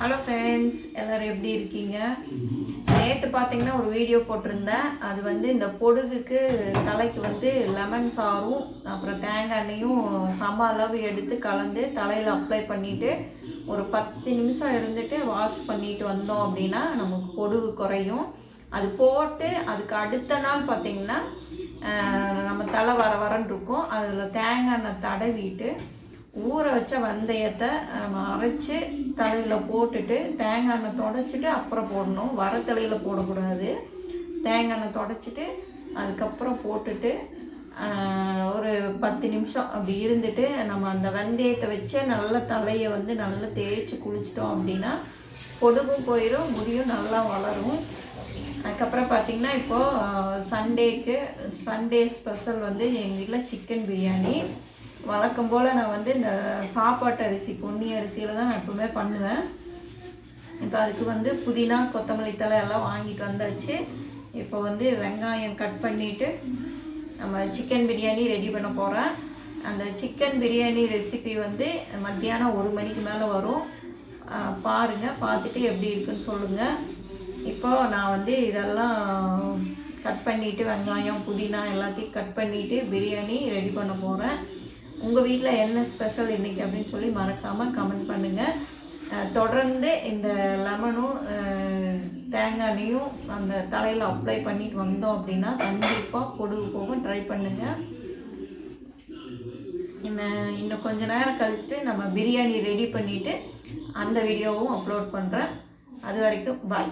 Hello friends எல்லோரும் எப்படி இருக்கீங்க? நேற்று பார்த்தீங்கன்னா ஒரு வீடியோ போட்டிருந்தேன். அது வந்து இந்த பொடுகுக்கு தலைக்கு வந்து லெமன் சாரும் அப்புறம் தேங்காய் எண்ணெயும் சம அளவு எடுத்து கலந்து தலையில் அப்ளை பண்ணிவிட்டு ஒரு பத்து நிமிஷம் இருந்துட்டு வாஷ் பண்ணிட்டு வந்தோம் அப்படின்னா நமக்கு பொடுகு குறையும். அது போட்டு அதுக்கு அடுத்த நாள் பார்த்தீங்கன்னா நம்ம தலை வர வரன்னு இருக்கும். அதில் தேங்காய் எண்ணெய் தடவிட்டு ஊற வச்ச வெந்தயத்தை நம்ம அரைச்சி தலையில் போட்டுட்டு தேங்காய் எண்ணெய் தொடச்சிட்டு அப்புறம் போடணும். வர தலையில் போடக்கூடாது. தேங்காய் எண்ணெய் தொடச்சிட்டு அதுக்கப்புறம் போட்டுட்டு ஒரு பத்து நிமிஷம் அப்படி இருந்துட்டு நம்ம அந்த வெந்தயத்தை வச்சு நல்ல தலையை வந்து நல்லா தேய்ச்சி குளிச்சிட்டோம் அப்படின்னா பொடுகும் போயிடும் முடியும் நல்லா வளரும். அதுக்கப்புறம் பார்த்தீங்கன்னா இப்போது சண்டேக்கு சண்டே ஸ்பெஷல் வந்து எங்கள் வீட்டில் சிக்கன் பிரியாணி வழக்கம் போல் நான் வந்து இந்த சாப்பாட்டு அரிசி பொன்னி அரிசியில் தான் நான் எப்பவுமே பண்ணுவேன். இப்போ அதுக்கு வந்து புதினா கொத்தமல்லி தழை எல்லாம் வாங்கிட்டு வந்தாச்சு. இப்போ வந்து வெங்காயம் கட் பண்ணிவிட்டு நம்ம சிக்கன் பிரியாணி ரெடி பண்ண போகிறேன் அந்த சிக்கன் பிரியாணி ரெசிபி வந்து மத்தியானம் ஒரு மணிக்கு மேலே வரும். பாருங்கள் பாருங்க பார்த்துட்டு எப்படி இருக்குன்னு சொல்லுங்கள் இப்போ நான் வந்து இதெல்லாம் கட் பண்ணிவிட்டு வெங்காயம் புதினா எல்லாத்தையும் கட் பண்ணிவிட்டு பிரியாணி ரெடி பண்ண போகிறேன் உங்கள் வீட்டில் என்ன ஸ்பெஷல் இன்றைக்கி அப்படின்னு சொல்லி மறக்காமல் கமெண்ட் பண்ணுங்கள் தொடர்ந்து இந்த லெமனும் தேங்காயையும் தேங்காய் அந்த தலையில் அப்ளை பண்ணிட்டு வந்தோம் அப்படின்னா கண்டிப்பாக பொடுகு போகும். ட்ரை பண்ணுங்கள் இன்னும் கொஞ்ச நேரம் கழிச்சுட்டு நம்ம பிரியாணி ரெடி பண்ணிவிட்டு அந்த வீடியோவும் அப்லோட் பண்ணுறேன் அது வரைக்கும் பாய்